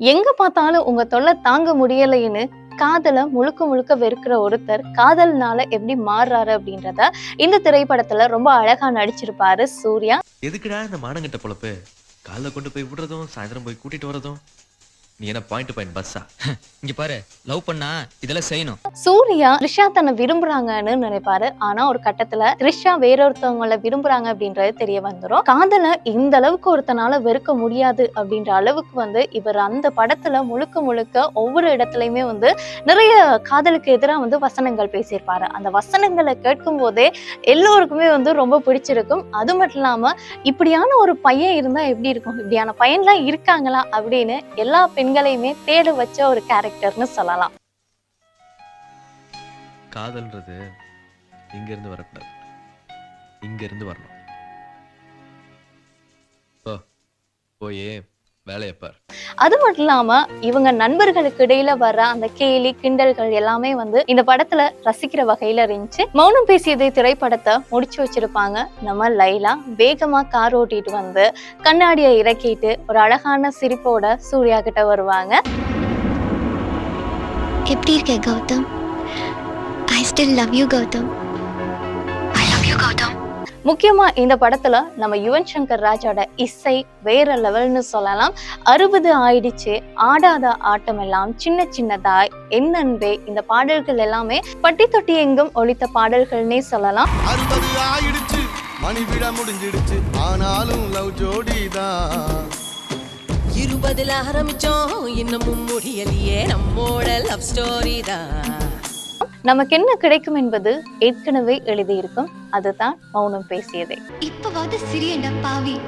எங்க பார்த்தாலும் உங்க தொல்லை தாங்க முடியலைன்னு காதலை முழுக்க முழுக்க வெறுக்கிற ஒருத்தர் காதல்னால எப்படி மாறுறாரு அப்படின்றத இந்த திரைப்படத்துல ரொம்ப அழகா நடிச்சிருப்பாரு சூர்யா. எதுக்குடா இந்த மானங்கிட்ட பொழப்பு? காலைல கொண்டு போய் விடுறதும் சாயந்தரம் போய் கூட்டிட்டு வரதும் நீ என்ன பாயிண்ட் பாயிண்ட் பஸ்ஸா இங்க பாரு லவ் பண்ணா இதெல்லாம் செய்யணும். சூர்யா த்ரிஷா தன்னை விரும்புறாங்கன்னு நினைப்பாரு. ஆனா ஒரு கட்டத்துல த்ரிஷா வேறொருத்தவங்கள விரும்புறாங்க அப்படின்றது தெரிய வந்துரும். காதலை இந்த அளவுக்கு ஒருத்தனால வெறுக்க முடியாது அப்படின்ற அளவுக்கு வந்து இவர் அந்த படத்துல முழுக்க முழுக்க ஒவ்வொரு இடத்துலயுமே வந்து நிறைய காதலுக்கு எதிராக வந்து வசனங்கள் பேசியிருப்பாரு. அந்த வசனங்களை கேட்கும் போதே எல்லோருக்குமே வந்து ரொம்ப பிடிச்சிருக்கும். அது மட்டும் இல்லாம இப்படியான ஒரு பையன் இருந்தா எப்படி இருக்கும்? இப்படியான பையன்லாம் இருக்காங்களா அப்படின்னு எல்லா பெண்களையுமே தேட வச்ச ஒரு கேரக்டர்னு சொல்லலாம். காதல்ன்றது இங்க இருந்து வரக்கூடாது. இங்க இருந்து வரணும் போயே. வேலையை பார். அது மட்டும் இல்லாம இவங்க நண்பர்களுக்கு இடையில வர்ற அந்த கேலி கிண்டல்கள் எல்லாமே வந்து இந்த படத்துல ரசிக்கிற வகையில இருந்துச்சு. மௌனம் பேசியது திரைப்படத்தை முடிச்சு வச்சிருப்பாங்க. நம்ம லைலா வேகமா கார் ஓட்டிட்டு வந்து கண்ணாடியை இறக்கிட்டு ஒரு அழகான சிரிப்போட சூர்யா கிட்ட வருவாங்க. எப்படி இருக்க Gautham? I still love you Gautham. I love you Gautham. முக்கியமா இந்த படத்துல நம்ம யுவன் சங்கர் ராஜோட இசை வேற லெவல்னு சொல்லலாம். அறுபது ஆயிடுச்சு ஆடாத ஆட்டம் எல்லாம் சின்ன சின்னதாய் என் அன்பே இந்த பாடல்கள் எல்லாமே பட்டி தொட்டி எங்கும் ஒலித்த பாடல்கள்னே சொல்லலாம். அறுபது ஆயிடுச்சு மணி விழ முடிஞ்சிடுச்சு ஆனாலும் லவ் ஜோடி தான் இருபதுல ஆரம்பிச்சோம் இன்னமும் முடியலையே நம்மோட லவ் ஸ்டோரி தான் நமக்கு என்ன கிடைக்கும் என்பது ஏற்கனவே எழுதியிருக்கும். அதுதான் மௌனம் பேசியதே. இப்பவாவது சிறியண்டா பாவி.